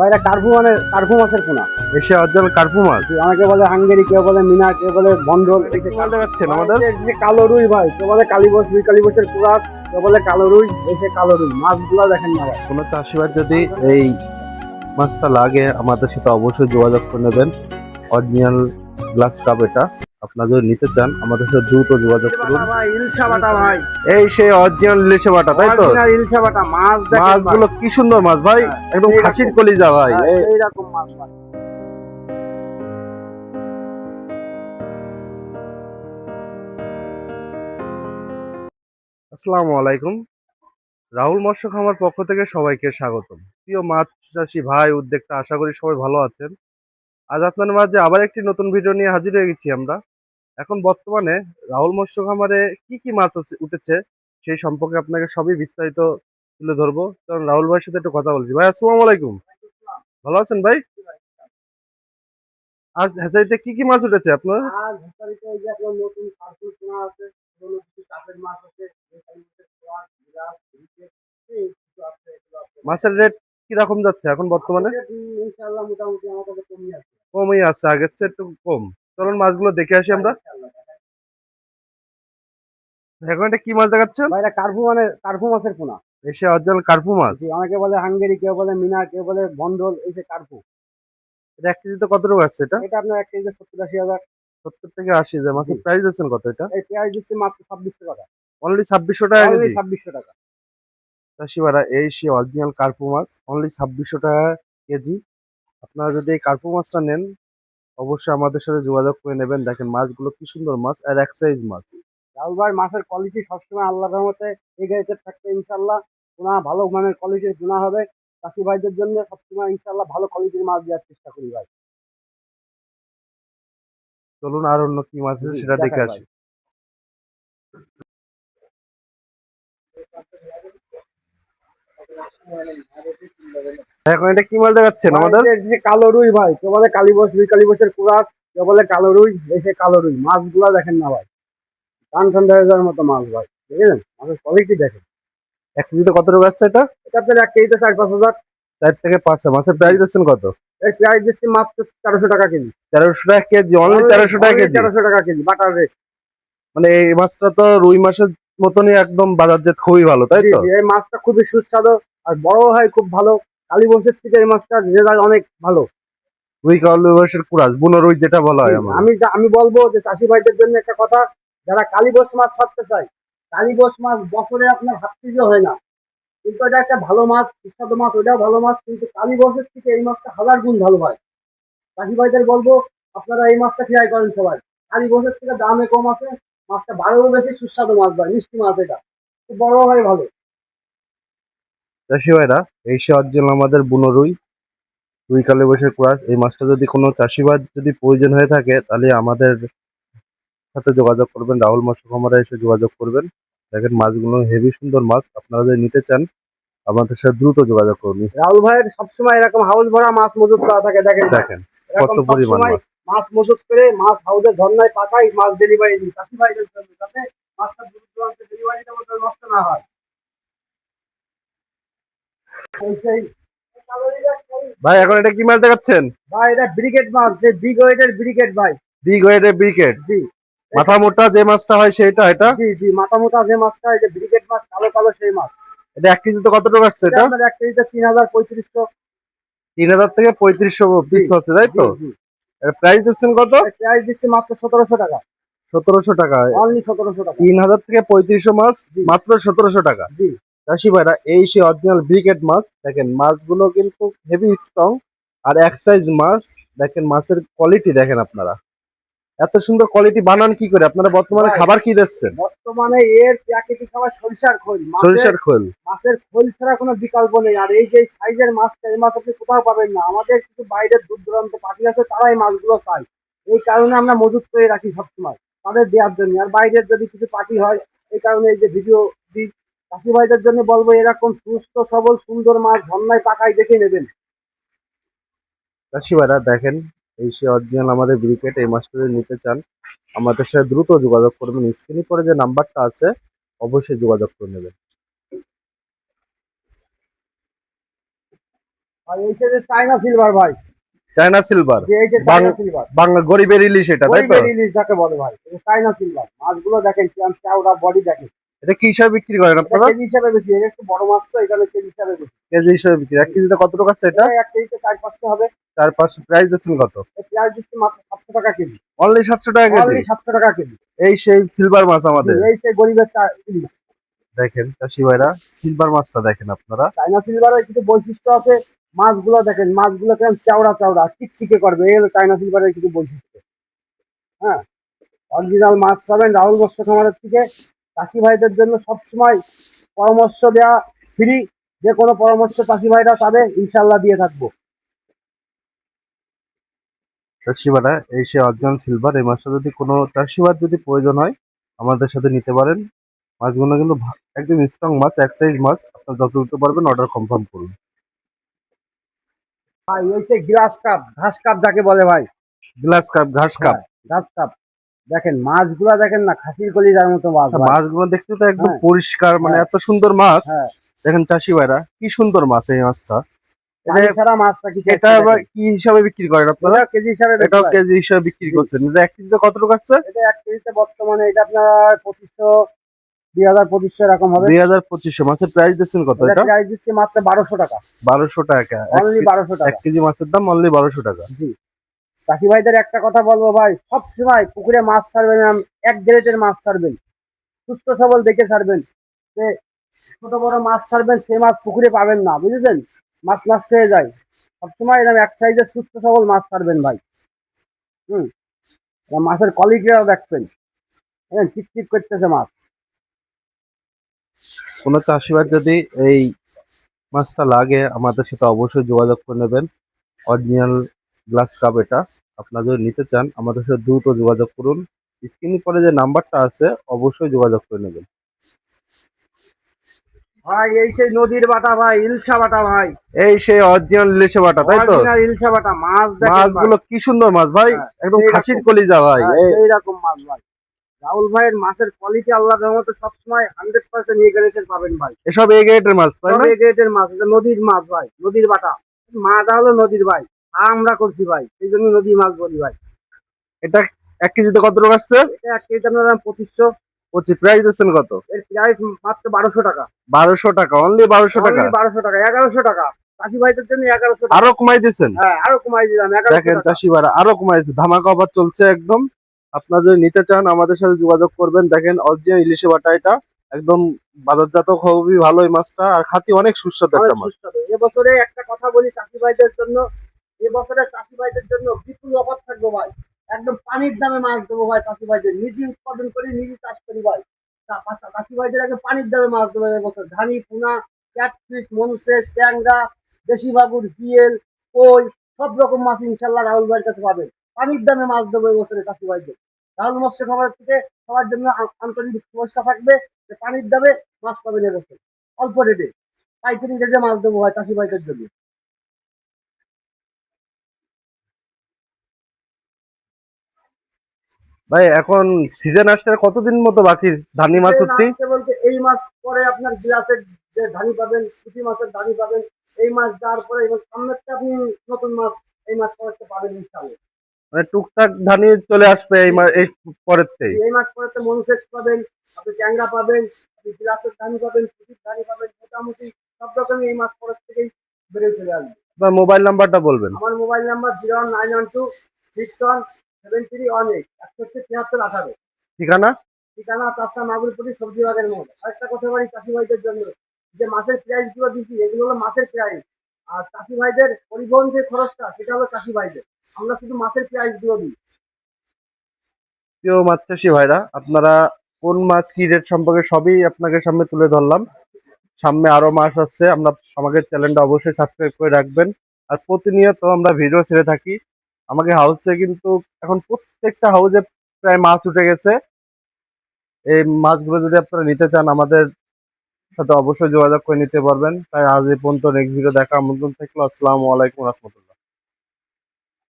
ভাইরা কার্পু মানে কার্পু মাছের পোনা। এসে অরিজিনাল কার্পু মাছ। অনেকে বলে হাঙ্গেরি কেউ বলে মিনা কেউ বলে এই যে আমাদের? যে কালো রুই ভাই কেউ বলে কালীবস দুই কালীবসের কুরাত কেউ বলে কালো রুই যে কালো রুই। মাছগুলো দেখেন না ভাই। কোনো চাষিবার যদি এই মাছটা লাগে আমাদের সাথে অবশ্যই যোগাযোগ করে নেবেন। অরিজিনাল গ্লাস কাপ এটা। আপনারা যদি নিতে চান আমাদের সাথে দ্রুত যোগাযোগ করুন। এই সেই অরিজিনাল ইলিশে বাটা তাই তো? ইলশা বাটা মাছ। মাছগুলো কি সুন্দর মাছ ভাই হ্যাঁ, একদম খাসির কলিজা ভাই। হ্যাঁ, এইরকম মাছ ভাই। আসসালামু আলাইকুম। রাহুল মৎস্য খামার পক্ষ থেকে সবাইকে স্বাগতম। প্রিয় মাছ চাষি ভাই উদ্যোক্তা আশা করি সবাই ভালো আছেন। আজ আপনাদের মাঝে আবার একটি নতুন ভিডিও নিয়ে হাজির হয়ে গেছি আমরা। এখন বর্তমানে রাহুল মৎস্য খামারে কি কি মাছ আছে উঠেছে সেই সম্পর্কে আপনাকে সবই বিস্তারিত তুলে ধরবো। কারণ রাহুল ভাইয়ের সাথে একটু কথা বলছি। ভাই আসসালামু আলাইকুম। ভালো আছেন ভাই? আজ হেসাইতে কি কি মাছ উঠেছে আপনার? এই যে নতুন আছে কিছু চাপের মাছ আছে মাছের রেট কীরকম যাচ্ছে এখন বর্তমানে? ইনশাআল্লাহ মোটামুটি আমার কাছে কমই আছে। কমই আছে আগের চেয়ে একটু কম। চলুন মাছগুলো দেখে আসি আমরা। এখন এটা কি মাছ দেখাচ্ছেন? ভাই এটা কার্পু মানে কার্পু মাছের পোনা। এসে অরিজিনাল কার্পু মাছ। অনেকে বলে হাঙ্গেরি কেউ বলে মিনা কেউ বলে বন্ডল এই যে কার্পু। এটা এক কেজিতে কত টাকা আছে এটা? এটা আপনার এক কেজিতে সত্তর আশি হাজার। সত্তর থেকে আশি হাজার। মাছের প্রাইস দিচ্ছেন কত এটা? এই পেঁয়াজ দিচ্ছে মাত্র ছাব্বিশশো টাকা। অনলি ছাব্বিশশো টাকা ছাব্বিশশো টাকা। চাষিবাড়া এই সে অরিজিনাল কার্পু মাছ। অনলি ছাব্বিশশো টাকা কেজি। আপনারা যদি এই কার্পু মাছটা নেন অবশ্যই আমাদের সাথে যোগাযোগ করে নেবেন। দেখেন মাছগুলো কি সুন্দর মাছ আর এক সাইজ মাছ। রাহুল ভাই মাছের কোয়ালিটি সবসময় আল্লাহর রহমতে এগিয়ে থাকতে ইনশাল্লাহ পোনা ভালো মানের কোয়ালিটির পোনা হবে। চাষি ভাইদের জন্য সবসময় ইনশাল্লাহ ভালো কোয়ালিটির মাছ দেওয়ার চেষ্টা করি ভাই। চলুন আর অন্য কি মাছ আছে সেটা দেখে আসি। এখন এটা কি মাছ দেখাচ্ছেন আমাদের? যে কালো রুই ভাই কেউ বলে কালীবস দুই কালীবসের কুরাত কেউ বলে কালো রুই যে কালো রুই মাছগুলা দেখেন না ভাই। কান ঠান্ডা হয়ে যাওয়ার মতো মাছ ভাই বুঝলেন মাছের কোয়ালিটি দেখেন। এক কেজিতে কত টাকা আসছে এটা? এটা আপনার এক কেজিতে চার পাঁচ হাজার। চার থেকে পাঁচ মাছের প্রাইস দিচ্ছেন কত? এই পেঁয়াজ দিচ্ছি মাত্র তেরোশো টাকা কেজি। তেরোশো টাকা কেজি অনলি তেরোশো টাকা কেজি? তেরোশো টাকা কেজি বাটার রেট মানে এই মাছটা তো রুই মাছের মতনই একদম বাজার জাত খুবই ভালো তাই তো? এই মাছটা খুবই সুস্বাদু। আর বড় হয় খুব ভালো। কালী বংশের থেকে এই মাছটা রেজাল্ট অনেক ভালো। রুই কালু মাছের কুড়াস বুনো রুই যেটা বলা হয় আমার আমি আমি বলব যে চাষি ভাইদের জন্য একটা কথা যারা কালীবস মাছ ছাড়তে চায় কালীবস মাছ বছরে আপনার হাত হয় না। কিন্তু এটা একটা ভালো মাছ সুস্বাদু মাছ ওটাও ভালো মাছ কিন্তু কালীবসের থেকে এই মাছটা হাজার গুণ ভালো হয়। চাষি ভাইদের বলব আপনারা এই মাছটা ট্রাই করেন সবাই। কালীবসের থেকে দামে কম আছে মাছটা বারোও বেশি সুস্বাদু মাছ ভাই মিষ্টি মাছ এটা। খুব বড় হয় ভালো। চাষি ভাইরা এই সে অরিজিনাল আমাদের বুনো রুই রুই কালে বসে কুড়াস এই মাছটা যদি কোনো চাষিবাদ যদি প্রয়োজন হয়ে থাকে তাহলে আমাদের সাথে যোগাযোগ করবেন। রাহুল মাছ খামারে এসে যোগাযোগ করবেন। দেখেন মাছগুলো হেভি সুন্দর মাছ। আপনারা যদি নিতে চান আমাদের সাথে দ্রুত যোগাযোগ করুন। রাহুল ভাইয়ের সবসময় এরকম হাউস ভরা মাছ মজুত করা থাকে দেখেন। দেখেন কত পরিমাণ মাছ। মজুত করে মাছ হাউসের ঝর্ণায় পাঠাই মাছ ডেলিভারি দিই চাষি ভাইদের জন্য যাতে মাছটা দূর দূরান্তে ডেলিভারিটা নষ্ট না হয়। ভাই এখন এটা কি মাছ দেখাচ্ছেন? ভাই এটা ব্রিগেড মাছ যে বিগ ওয়েটের ব্রিগেড ভাই। বিগ ওয়েটের ব্রিকেট জি। মাথা মোটা যে মাছটা হয় সেটা এটা? জি জি মাথা মোটা যে মাছটা এই যে ব্রিগেড মাছ কালো কালো সেই মাছ। এটা এক কেজিতে কত টাকা আসছে এটা? আপনার এক কেজিতে তিন হাজার পঁয়ত্রিশশো তিন হাজার থেকে পঁয়ত্রিশশো পিস আছে তাই তো? প্রাইস দিচ্ছেন কত? প্রাইস দিচ্ছে মাত্র সতেরোশো টাকা। সতেরোশো টাকা। অনলি সতেরোশো টাকা। তিন হাজার থেকে পঁয়ত্রিশশো মাছ মাত্র সতেরোশো টাকা। জি। চাষি ভাইরা এই সে অরিজিনাল ব্রিকেট মাছ দেখেন মাছগুলো কিন্তু হেভি স্ট্রং আর এক সাইজ মাছ দেখেন মাছের কোয়ালিটি দেখেন আপনারা। এত সুন্দর কোয়ালিটি বানান কি করে? আপনারা বর্তমানে খাবার কি দিচ্ছেন? বর্তমানে এর প্রাকৃতিক খাবার সরিষার খোল সরিষার খোল। মাছের খোল ছাড়া কোনো বিকল্প নেই। আর এই যে সাইজের মাছটা এই মাছ আপনি কোথাও পাবেন না। আমাদের কিছু বাইরের দূর দূরান্ত পাখি আছে তারা এই মাছগুলো চায় এই কারণে আমরা মজুত করে রাখি সবসময় তাদের দেওয়ার জন্য। আর বাইরের যদি কিছু পাখি হয় এই কারণে এই যে ভিডিও দিই চাষি ভাইদের জন্য বলব এরকম সুস্থ সবল সুন্দর মাছ ঝর্ণায় পাকায় দেখে নেবেন। চাষি ভাইরা দেখেন এই সে অরিজিনাল আমাদের ব্রিকেট এই মাছটা যদি নিতে চান আমাদের সাথে দ্রুত যোগাযোগ করবেন। স্ক্রিনে পরে যে নাম্বারটা আছে অবশ্যই যোগাযোগ করে নেবেন। আর এইটা যে চাইনা সিলভার ভাই চায়না সিলভার এই বাংলা গরিবের ইলিশ এটা তাই তো? ইলিশ যাকে বলে ভাই এই চাইনা সিলভার মাছগুলো দেখেন কিরম চাওড়া বডি দেখেন। এটা কি হিসাবে বিক্রি করেন আপনারা? কেজি হিসাবে বিক্রি এটা একটু বড় মাছ তো এখানে কেজি হিসাবে বেশি। কেজি হিসাবে বিক্রি। এক কেজিতে কত টাকা আছে এটা? এক কেজিতে চার পাঁচশো হবে। চার পাঁচশো। প্রাইস দিচ্ছেন কত? এই পেঁয়াজ মাত্র সাতশো টাকা কেজি। অনলি সাতশো টাকা কেজি? অনলি সাতশো টাকা কেজি। এই সেই সিলভার মাছ আমাদের। এই সেই গরিবের ইলিশ। দেখেন চাষি ভাইরা সিলভার মাছটা দেখেন আপনারা। চাইনা সিলভারের কিছু বৈশিষ্ট্য আছে। মাছগুলো দেখেন মাছগুলো কেমন চাওড়া চাওড়া চিকচিকে করবে। এই হলো চাইনা সিলভারের কিছু বৈশিষ্ট্য। হ্যাঁ? অরিজিনাল মাছ পাবেন রাহুল মৎস্য খামারের থেকে। চাষি ভাইদের জন্য সবসময় পরামর্শ দেওয়া ফ্রি যে কোনো পরামর্শ চাষি ভাইরা পাবে ইনশাল্লাহ দিয়ে থাকব। চাষি এই সেই অরিজিনাল সিলভার এই মাছটা যদি কোনো চাষি ভাইয়ের যদি প্রয়োজন হয় আমাদের সাথে নিতে পারেন। মাছগুলো কিন্তু একদম স্ট্রং মাছ এক সাইজ মাছ। আপনার যত নিতে পারবেন অর্ডার কনফার্ম করুন। ভাই এই গ্লাস কাপ ঘাস কাপ যাকে বলে ভাই। গ্লাস কাপ ঘাস কাপ ঘাস কাপ দেখেন মাছগুলা দেখেন না খাসির কলিজার মতো মাছ ভাই। মাছগুলো দেখতে তো একদম হ্যাঁ। পরিষ্কার মানে হ্যাঁ। এত সুন্দর মাছ। হ্যাঁ। দেখেন চাষি ভাইরা কি সুন্দর মাছ এই মাছটা। মাছটা কি এটা কি হিসাবে বিক্রি করেন আপনারা? কেজি হিসাবে কেজি হিসাবে বিক্রি করছেন। এটা এক কেজিতে কত টাকা আছে এটা এক কেজিতে বর্তমানে এটা আপনার পঁচিশশো দুই হাজার পঁচিশশো এরকম হবে। দুই হাজার পঁচিশশো। মাছের প্রাইস দিচ্ছেন কত এটা এটা? প্রাইস দিচ্ছি মাত্র বারোশো টাকা। বারোশো টাকা। এক অনলি বারোশো এক টাকা কেজি মাছের দাম অনলি বারোশো টাকা। জি। চাষি ভাইদের একটা কথা বলব ভাই সব সময় পুকুরে মাছ ছাড়বেন এক গ্রেটের মাছ ছাড়বেন। সুস্থ সবল দেখে ছাড়বেন। যে ছোট বড় মাছ ছাড়বেন, সে মাছ পুকুরে পাবেন না, বুঝেছেন? মাছ নষ্ট হয়ে যায়। সবসময় এরকম এক সাইজের সুস্থ সবল মাছ ছাড়বেন ভাই। হুম? মাছের কোয়ালিটিটাও দেখবেন হ্যাঁ চিকচিক করতেছে মাছ। কোনো চাষি ভাই যদি এই মাছটা লাগে, আমাদের সাথে অবশ্যই যোগাযোগ করে নেবেন। অরিজিনাল গ্লাস কাপ এটা। আপনারা যদি নিতে চান আমাদের সাথে দ্রুত যোগাযোগ করুন। স্ক্রিনে পরে যে নাম্বারটা আছে অবশ্যই যোগাযোগ করে নেবেন। ভাই এই সেই নদীর বাটা ভাই ইলশা বাটা ভাই। এই সেই অরিজিনাল ইলিশে বাটা তাই তো? ইলশা বাটা মাছ। মাছগুলো কি সুন্দর মাছ ভাই হ্যাঁ, একদম। খাসির কলিজা ভাই। হ্যাঁ, এই- এইরকম মাছ ভাই। রাহুল ভাইয়ের মাছের কোয়ালিটি আল্লাহ রহমতে সবসময় হান্ড্রেড পার্সেন্ট এ গ্রেডের পাবেন ভাই। এসব এই গ্রেডের মাছ তাই না? এ গ্রেডের মাছ এটা নদীর মাছ ভাই নদীর বাটা। মাটা হলো নদীর ভাই। আমরা করছি ভাই সেই জন্য নদীর মাছ বলি ভাই। এটা এক কেজিতে কত টাকা আসছে? এটা এক কেজি আপনার পঁচিশশো। পঁচিশ প্রাইস দিচ্ছেন কত? এর প্রাইস মাত্র বারোশো টাকা। বারোশো টাকা অনলি বারোশো টাকা? বারোশো টাকা এগারোশো টাকা। চাষি ভাইদের জন্য এগারোশো আরও কমাই হ্যাঁ আরও কমাই দিলাম এগারোশো দেখেন টাকা। চাষি ভাড়া আরও কমাইছে ধামাকা অফার চলছে একদম। আপনারা যদি নিতে চান আমাদের সাথে যোগাযোগ করবেন। দেখেন অরিজিনাল ইলিশে বাটা এটা একদম বাজারজাত খুবই ভালো এই মাছটা আর খাতি অনেক সুস্বাদু একটা মাছ। এবছরে একটা কথা বলি চাষি ভাইদের জন্য এবছরে চাষি ভাইদের জন্য বিপুল অফার থাকবে ভাই। একদম পানির দামে মাছ দেবো ভাই চাষি ভাইদের। নিজে উৎপাদন করি, নিজে চাষ করি ভাই। চাষি ভাইদের আগে পানির দামে মাছ দেবো এবছর। ধানি, পোনা ক্যাটফিস মনসেস, ট্যাংরা, দেশি বাগুর জিএল কই, সব রকম মাছ ইনশাল্লাহ রাহুল ভাইয়ের কাছে পাবেন। পানির দামে মাছ দেবো এবছরে চাষি ভাইদের। রাহুল মৎস্য খাবার থেকে সবার জন্য আন্তরিক শুভেচ্ছা থাকবে যে পানির দামে মাছ পাবেন এবছর। অল্প রেটে পাইকারি রেটে মাছ দেবো ভাই চাষি ভাইদের জন্য। ভাই এখন সিজন আসতে কতদিন মতো বাকি ধানি মাছ উঠতি? বলতে এই মাস পরে আপনার গ্লাসের যে ধানি পাবেন পুঁটি মাছের ধানি পাবেন এই মাছ যাওয়ার পরে এবার সামনেরটা আপনি নতুন মাছ এই মাছ পরে পাবেন ইনশাল্লাহ মানে টুকটাক ধানি চলে আসবে এই মা- এই পরের থেকে এই মাছ পরে মনসেক্স পাবেন আপনি ট্যাংরা পাবেন আপনি গ্লাসের ধানি পাবেন পুঁটির ধানি পাবেন মোটামুটি সব রকমই এই মাছ পরের থেকেই বেড়ে চলে আসবে। আপনার মোবাইল নাম্বারটা বলবেন। আমার mobile number zero nine one two six one ঠিকানা? ঠিকানা সবজি বাগের মোড় আরেকটা কথা বলি চাষি ভাইদের জন্য যে মাছের প্রাইসগুলো দিচ্ছি এগুলো হলো মাছের প্রাইস আর চাষি ভাইদের পরিবহন যে খরচটা সেটা হলো চাষি ভাইদের আমরা শুধু মাছের প্রাইসগুলো দিই। প্রিয় মাছ চাষি ভাইরা আপনারা কোন মাছ কি রেট সম্পর্কে সবই আপনাদের সামনে তুলে ধরলাম। সামনে আরও মাছ আসছে আমরা আমাদের চ্যানেলটা অবশ্যই সাবস্ক্রাইব করে রাখবেন। আর প্রতিনিয়ত আমরা ভিডিও ছেড়ে থাকি। আমাকে হাউসে কিন্তু এখন প্রত্যেকটা হাউসে প্রায় মাছ উঠে গেছে। এই মাছগুলো যদি আপনারা নিতে চান, আমাদের সাথে অবশ্যই যোগাযোগ করে নিতে পারবেন। তাই আজ এই পর্যন্ত নেক্সট ভিডিও দেখা। আমন্ত্রণ থাকল। আসসালামু আলাইকুম রহমতুল্লাহ।